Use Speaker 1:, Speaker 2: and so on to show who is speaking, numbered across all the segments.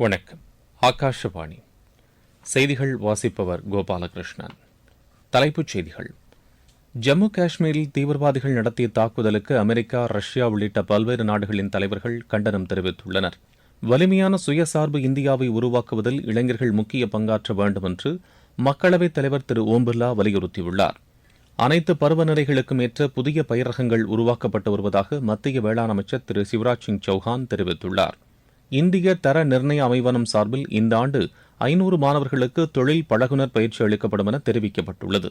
Speaker 1: வணக்கம் ஆகாஷவாணி செய்திகள் வாசிப்பவர் கோபாலகிருஷ்ணன் தலைப்புச் செய்திகள் ஜம்மு காஷ்மீரில் தீவிரவாதிகள் நடத்திய தாக்குதலுக்கு அமெரிக்கா ரஷ்யா உள்ளிட்ட பல்வேறு நாடுகளின் தலைவர்கள் கண்டனம் தெரிவித்துள்ளனர் வலிமையான சுயசார்பு இந்தியாவை உருவாக்குவதில் இளைஞர்கள் முக்கிய பங்காற்ற வேண்டும் என்று மக்களவைத் தலைவர் திரு ஓம் பிர்லா வலியுறுத்தியுள்ளார் அனைத்து பருவநிலைகளுக்கும் ஏற்ற புதிய பயிரகங்கள் உருவாக்கப்பட்டு வருவதாக மத்திய வேளாண் அமைச்சர் திரு சிவராஜ் சிங் சௌஹான் தெரிவித்துள்ளாா் இந்திய தர நிர்ணய அமைவனம் சார்பில் இந்த ஆண்டு ஐநூறு மாணவர்களுக்கு தொழில் பழகுனர் பயிற்சி அளிக்கப்படும் என தெரிவிக்கப்பட்டுள்ளது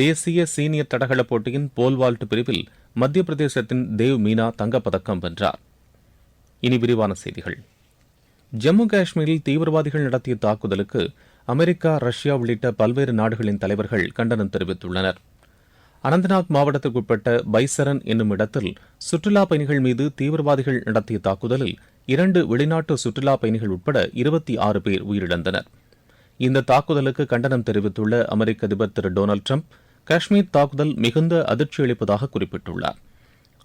Speaker 1: தேசிய சீனியர் தடகள போட்டியின் போல்வால்ட் பிரிவில் மத்திய பிரதேசத்தின் தேவ் மீனா தங்கப்பதக்கம் வென்றார் இனி விரிவான செய்திகள் ஜம்மு காஷ்மீரில் தீவிரவாதிகள் நடத்திய தாக்குதலுக்கு அமெரிக்கா ரஷ்யா உள்ளிட்ட பல்வேறு நாடுகளின் தலைவர்கள் கண்டனம் தெரிவித்துள்ளனா் அனந்தநாத் மாவட்டத்திற்குட்பட்ட பைசரன் என்னும் இடத்தில் சுற்றுலா பயணிகள் மீது தீவிரவாதிகள் நடத்திய தாக்குதலில் இரண்டு வெளிநாட்டு சுற்றுலா பயணிகள் உட்பட இருபத்தி ஆறு பேர் உயிரிழந்தனர் இந்த தாக்குதலுக்கு கண்டனம் தெரிவித்துள்ள அமெரிக்க அதிபர் திரு டொனால்டு ட்ரம்ப் காஷ்மீர் தாக்குதல் மிகுந்த அதிர்ச்சி அளிப்பதாக குறிப்பிட்டுள்ளார்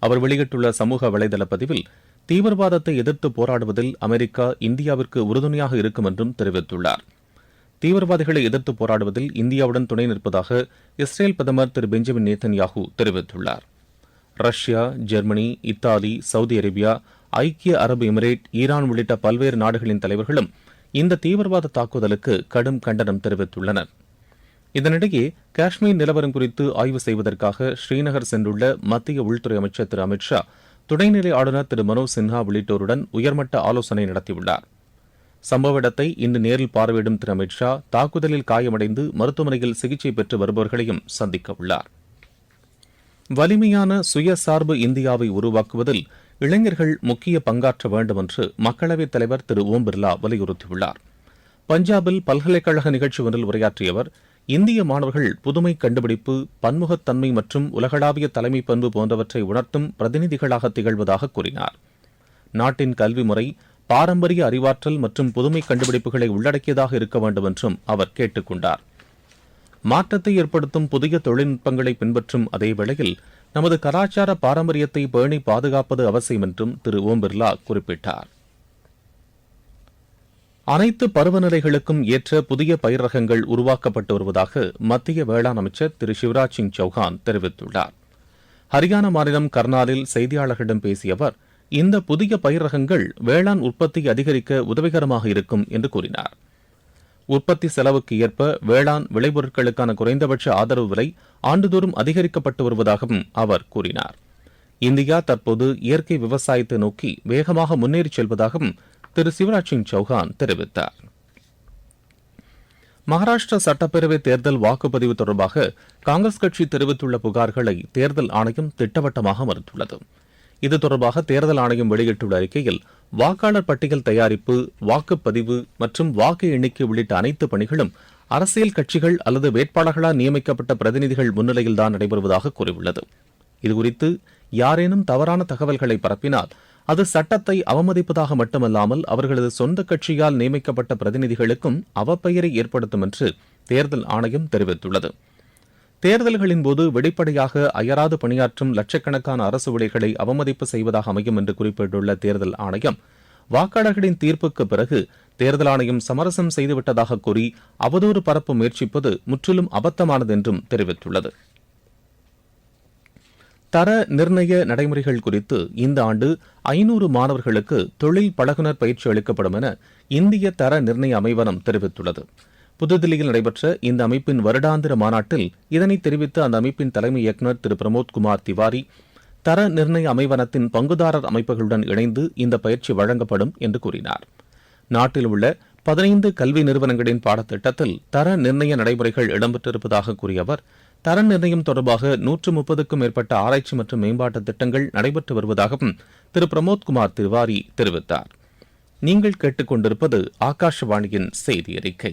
Speaker 1: அவர் வெளியிட்டுள்ள சமூக வலைதள பதிவில் தீவிரவாதத்தை எதிர்த்து போராடுவதில் அமெரிக்கா இந்தியாவிற்கு உறுதுணையாக இருக்கும் என்றும் தெரிவித்துள்ளாா் தீவிரவாதிகளை எதிர்த்து போராடுவதில் இந்தியாவுடன் துணை நிற்பதாக இஸ்ரேல் பிரதமர் திரு பெஞ்சமின் நேத்தன்யாகு தெரிவித்துள்ளார் Russia Germany Italy Saudi Arabia ஐக்கிய அரபு எமிரேட் ஈரான் உள்ளிட்ட பல்வேறு நாடுகளின் தலைவர்களும் இந்த தீவிரவாத தாக்குதலுக்கு கடும் கண்டனம் தெரிவித்துள்ளனர் இதனிடையே காஷ்மீர் நிலவரம் குறித்து ஆய்வு செய்வதற்காக ஸ்ரீநகர் சென்றுள்ள மத்திய உள்துறை அமைச்சர் திரு அமித்ஷா துணைநிலை ஆளுநர் திரு மனோஜ் சின்ஹா உள்ளிட்டோருடன் உயர்மட்ட ஆலோசனை நடத்தியுள்ளாா் சம்பவ இடத்தை இன்று நேரில் பார்வையிடும் திரு அமித்ஷா தாக்குதலில் காயமடைந்து மருத்துவமனையில் சிகிச்சை பெற்று வருபவர்களையும் சந்திக்க உள்ளார் வலிமையான சுயசார்பு இந்தியாவை உருவாக்குவதில் இளைஞர்கள் முக்கிய பங்காற்ற வேண்டும் என்று மக்களவைத் தலைவர் திரு ஓம் பிர்லா வலியுறுத்தியுள்ளார் பஞ்சாபில் பல்கலைக்கழக நிகழ்ச்சி ஒன்றில் உரையாற்றிய அவர் இந்திய மாணவர்கள் புதுமை கண்டுபிடிப்பு பன்முகத்தன்மை மற்றும் உலகளாவிய தலைமை பண்பு போன்றவற்றை உணர்த்தும் பிரதிநிதிகளாக திகழ்வதாக கூறினார் நாட்டின் கல்வி முறை பாரம்பரிய அறிவாற்றல் மற்றும் புதுமை கண்டுபிடிப்புகளை உள்ளடக்கியதாக இருக்க வேண்டும் என்றும் அவர் கேட்டுக் கொண்டார் மாற்றத்தை ஏற்படுத்தும் புதிய தொழில்நுட்பங்களை பின்பற்றும் அதே வேளையில் நமது கலாச்சார பாரம்பரியத்தை பேணி பாதுகாப்பது அவசியம் என்றும் திரு ஓம் பிர்லா குறிப்பிட்டார் அனைத்து பருவநிலைகளுக்கும் ஏற்ற புதிய பயிர் ரகங்கள் உருவாக்கப்பட்டு வருவதாக மத்திய வேளாண் அமைச்சர் திரு சிவராஜ் சிங் சௌஹான் தெரிவித்துள்ளார் ஹரியானா மாநிலம் கர்னாலில் செய்தியாளர்களிடம் பேசிய அவர் இந்த புதிய பயிர் ரகங்கள் வேளாண் உற்பத்தியை அதிகரிக்க உதவிகரமாக இருக்கும் என்று கூறினார் உற்பத்தி செலவுக்கு ஏற்ப வேளாண் விளைபொருட்களுக்கான குறைந்தபட்ச ஆதரவு விலை ஆண்டுதோறும் அதிகரிக்கப்பட்டு வருவதாகவும் அவர் கூறினார் இந்தியா தற்போது இயற்கை விவசாயத்தை நோக்கி வேகமாக முன்னேறி செல்வதாகவும் திரு சிவராஜ் சிங் சௌஹான் தெரிவித்தார் மகாராஷ்டிரா சட்டப்பேரவை தேர்தல் வாக்குப்பதிவு தொடர்பாக காங்கிரஸ் கட்சி தெரிவித்துள்ள புகார்களை தேர்தல் ஆணையம் திட்டவட்டமாக மறுத்துள்ளது இது தொடர்பாக தேர்தல் ஆணையம் வெளியிட்டுள்ள அறிக்கையில் வாக்காளர் பட்டியல் தயாரிப்பு வாக்குப்பதிவு மற்றும் வாக்கு எண்ணிக்கை உள்ளிட்ட அனைத்து பணிகளும் அரசியல் கட்சிகள் அல்லது வேட்பாளர்களால் நியமிக்கப்பட்ட பிரதிநிதிகள் முன்னிலையில்தான் நடைபெறுவதாக கூறியுள்ளது இதுகுறித்து யாரேனும் தவறான தகவல்களை பரப்பினால் அது சட்டத்தை அவமதிப்பதாக மட்டுமல்லாமல் அவர்களது சொந்த கட்சியால் நியமிக்கப்பட்ட பிரதிநிதிகளுக்கும் அவப்பெயரை ஏற்படுத்தும் என்று தேர்தல் ஆணையம் தெரிவித்துள்ளது தேர்தல்களின் போது வெளிப்படையாக அயராது பணியாற்றும் லட்சக்கணக்கான அரசு ஊழியர்களை அவமதிப்பு செய்வதாக அமையும் என்று குறிப்பிட்டுள்ள தேர்தல் ஆணையம் வாக்காளர்களின் தீர்ப்புக்கு பிறகு தேர்தல் ஆணையம் சமரசம் செய்துவிட்டதாக கூறி அவதூறு பரப்ப முயற்சிப்பது முற்றிலும் அபத்தமானது என்றும் தெரிவித்துள்ளது தர நிர்ணய நடைமுறைகள் குறித்து இந்த ஆண்டு ஐநூறு மாணவர்களுக்கு தொழில் பழகுனர் பயிற்சி அளிக்கப்படும் என இந்திய தர நிர்ணய அமைவனம் தெரிவித்துள்ளது புதுதில்லியில் நடைபெற்ற இந்த அமைப்பின் வருடாந்திர மாநாட்டில் இதனை தெரிவித்த அந்த அமைப்பின் தலைமை இயக்குநர் திரு பிரமோத்குமார் திவாரி தர நிர்ணய அமைவனத்தின் பங்குதாரர் அமைப்புகளுடன் இணைந்து இந்த பயிற்சி வழங்கப்படும் என்று கூறினார் நாட்டில் உள்ள பதினைந்து கல்வி நிறுவனங்களின் பாடத்திட்டத்தில் தர நிர்ணய நடைமுறைகள் இடம்பெற்றிருப்பதாக கூறிய அவர் தர நிர்ணயம் தொடர்பாக நூற்று முப்பதுக்கும் மேற்பட்ட ஆராய்ச்சி மற்றும் மேம்பாட்டு திட்டங்கள் நடைபெற்று வருவதாகவும் திரு பிரமோத்குமார் திவாரி தெரிவித்தார் நீங்கள் கேட்டுக்கொண்டிருப்பது ஆகாஷவாணியின் செய்தி அறிக்கை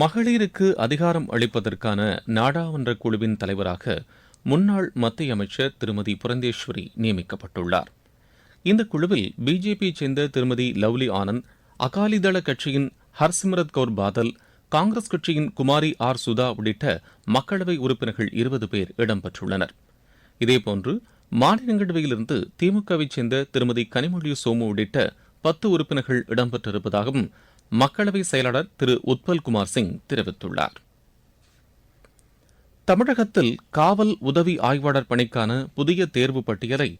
Speaker 1: மகளிருக்கு அதிகாரம் அளிப்பதற்கான நாடாளுமன்ற குழுவின் தலைவராக முன்னாள் மத்திய அமைச்சர் திருமதி புரந்தேஸ்வரி நியமிக்கப்பட்டுள்ளார் இந்த குழுவில் பிஜேபியைச் சேர்ந்த திருமதி லவ்லி ஆனந்த் அகாலிதள கட்சியின் ஹர்சிம்ரத் கவுர் பாதல் காங்கிரஸ் கட்சியின் குமாரி ஆர் சுதா உள்ளிட்ட மக்களவை உறுப்பினர்கள் இருபது பேர் இடம்பெற்றுள்ளனர் இதேபோன்று மாநிலங்களவையிலிருந்து திமுகவைச் சேர்ந்த திருமதி கனிமொழி சோமு உள்ளிட்ட பத்து உறுப்பினர்கள் இடம்பெற்றிருப்பதாகவும் மக்களவை செயலாளர் திரு உத்பல்குமார் சிங் தெரிவித்துள்ளார் தமிழகத்தில் காவல் உதவி ஆய்வாளர் பணிக்கான புதிய தேர்வு பட்டியலை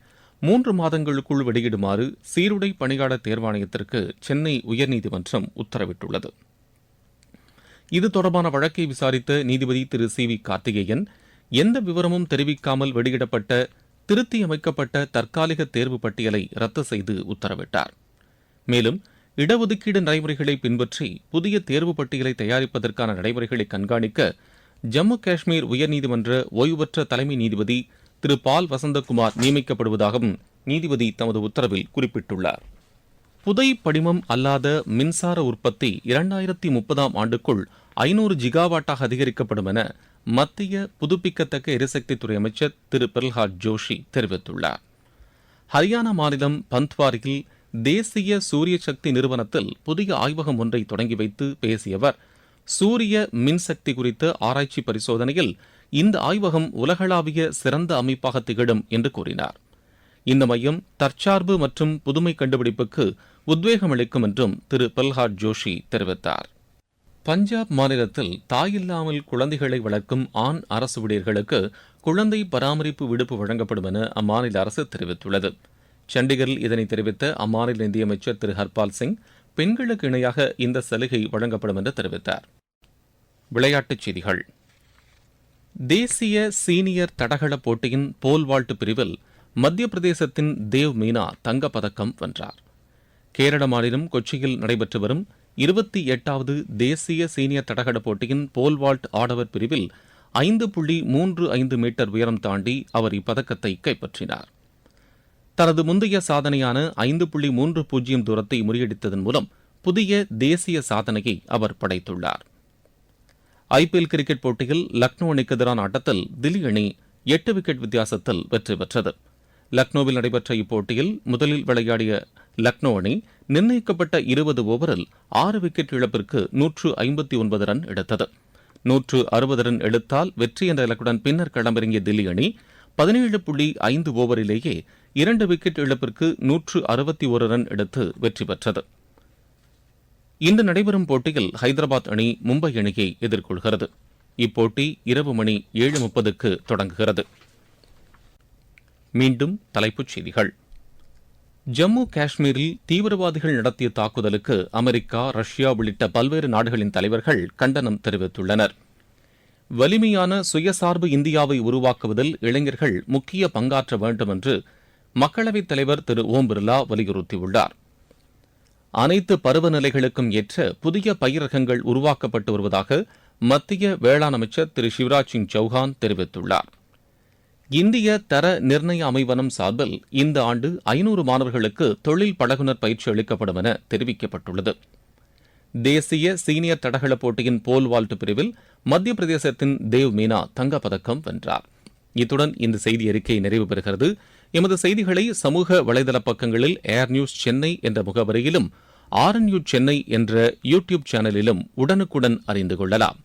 Speaker 1: மூன்று மாதங்களுக்குள் வெளியிடுமாறு சீருடை பணியாளர் தேர்வாணையத்திற்கு சென்னை உயர்நீதிமன்றம் உத்தரவிட்டுள்ளது இது தொடர்பான வழக்கை விசாரித்த நீதிபதி திரு சி வி கார்த்திகேயன் எந்த விவரமும் தெரிவிக்காமல் வெளியிடப்பட்ட திருத்தியமைக்கப்பட்ட தற்காலிக தேர்வு பட்டியலை ரத்து செய்து உத்தரவிட்டார் மேலும் இடஒதுக்கீடு நடைமுறைகளை பின்பற்றி புதிய தேர்வு பட்டியலை தயாரிப்பதற்கான நடைமுறைகளை கண்காணிக்க ஜம்மு காஷ்மீர் உயர்நீதிமன்ற ஓய்வுபெற்ற தலைமை நீதிபதி திரு பால் வசந்தகுமார் நியமிக்கப்படுவதாகவும் நீதிபதி தமது உத்தரவில் குறிப்பிட்டுள்ளார் புதை படிமம் அல்லாத மின்சார உற்பத்தி இரண்டாயிரத்தி முப்பதாம் ஆண்டுக்குள் ஐநூறு ஜிகாவாட்டாக அதிகரிக்கப்படும் என மத்திய புதுப்பிக்கத்தக்க எரிசக்தித்துறை அமைச்சர் திரு பிரல்ஹாத் ஜோஷி தெரிவித்துள்ளார் ஹரியானா மாநிலம் பந்த்வாரியில் தேசிய சூரிய சக்தி நிறுவனத்தில் புதிய ஆய்வகம் ஒன்றை தொடங்கி வைத்து பேசியவர் சூரிய மின்சக்தி குறித்த ஆராய்ச்சி பரிசோதனையில் இந்த ஆய்வகம் உலகளாவிய சிறந்த அமைப்பாக திகழும் என்று கூறினார் இந்த மையம் தற்சார்பு மற்றும் புதுமை கண்டுபிடிப்புக்கு உத்வேகம் அளிக்கும் என்றும் திரு பல்ஹாட் ஜோஷி தெரிவித்தார் பஞ்சாப் மாநிலத்தில் தாயில்லாமல் குழந்தைகளை வளர்க்கும் ஆண் அரசு ஊழியர்களுக்கு குழந்தை பராமரிப்பு விடுப்பு வழங்கப்படும் என அம்மாநில அரசு தெரிவித்துள்ளது சண்டிகரில் இதனை தெரிவித்த அம்மாநில நிதியமைச்சர் திரு ஹர்பால் சிங் பெண்களுக்கு இணையாக இந்த சலுகை வழங்கப்படும் என்று தெரிவித்தார் விளையாட்டுச் செய்திகள் தேசிய சீனியர் தடகள போட்டியின் போல் பிரிவில் மத்திய பிரதேசத்தின் தேவ் மீனா தங்கப்பதக்கம் வென்றார் கேரள மாநிலம் கொச்சியில் நடைபெற்று வரும் இருபத்தி எட்டாவது தேசிய சீனியர் தடகள போட்டியின் போல்வால்ட் ஆடவர் பிரிவில் ஐந்து புள்ளி மூன்று ஐந்து மீட்டர் உயரம் தாண்டி அவர் இப்பதக்கத்தை கைப்பற்றினார் தனது முந்தைய சாதனையான ஐந்து புள்ளி மூன்று பூஜ்ஜியம் தூரத்தை முறியடித்ததன் மூலம் புதிய தேசிய சாதனையை அவர் படைத்துள்ளார் ஐபிஎல் கிரிக்கெட் போட்டியில் லக்னோ அணிக்கு எதிரான ஆட்டத்தில் தில்லி அணி எட்டு விக்கெட் வித்தியாசத்தில் வெற்றி பெற்றது லக்னோவில் நடைபெற்ற இப்போட்டியில் முதலில் விளையாடிய லக்னோ அணி நிர்ணயிக்கப்பட்ட இருபது ஓவரில் ஆறு விக்கெட் இழப்பிற்கு நூற்று ஐம்பத்தி ஒன்பது ரன் எடுத்தது நூற்று அறுபது ரன் எடுத்தால் வெற்றி என்ற இலக்குடன் பின்னர் களமிறங்கிய தில்லி அணி பதினேழு புள்ளி ஐந்து ஓவரிலேயே இரண்டு விக்கெட் இழப்பிற்கு நூற்று அறுபத்தி ஒரு ரன் எடுத்து வெற்றி பெற்றது இன்று நடைபெறும் போட்டியில் ஹைதராபாத் அணி மும்பை அணியை எதிர்கொள்கிறது இப்போட்டி இரவு மணி ஏழு முப்பதுக்கு தொடங்குகிறது மீண்டும் தலைப்புச் செய்திகள் ஜம்மு காஷ்மீரில் தீவிரவாதிகள் நடத்திய தாக்குதலுக்கு அமெரிக்கா ரஷ்யா உள்ளிட்ட பல்வேறு நாடுகளின் தலைவர்கள் கண்டனம் தெரிவித்துள்ளனா் வலிமையான சுயசார்பு இந்தியாவை உருவாக்குவதில் இளைஞர்கள் முக்கிய பங்காற்ற வேண்டும் என்று மக்களவைத் தலைவர் திரு ஓம் பிர்லா வலியுறுத்தியுள்ளார் அனைத்து பருவநிலைகளுக்கும் ஏற்ற புதிய பயிரகங்கள் உருவாக்கப்பட்டு வருவதாக மத்திய வேளாண் அமைச்சர் திரு சிவராஜ் சிங் சௌஹான் தெரிவித்துள்ளார் இந்திய தர நிர்ணய அமைவனம் சார்பில் இந்த ஆண்டு ஐநூறு மாணவர்களுக்கு தொழில் பழகுநர் பயிற்சி அளிக்கப்படும் என தெரிவிக்கப்பட்டுள்ளது தேசிய சீனியர் தடகள போட்டியின் போல் வால்ட் பிரிவில் மத்திய பிரதேசத்தின் தேவ் மீனா தங்கப்பதக்கம் வென்றார் இத்துடன் இந்த செய்தி அறிக்கை நிறைவு பெறுகிறது எமது செய்திகளை சமூக வலைதள பக்கங்களில் ஏர் நியூஸ் சென்னை என்ற முகவரியிலும் ஆர்என்யூ சென்னை என்ற யூடியூப் சேனலிலும் உடனுக்குடன் அறிந்து கொள்ளலாம்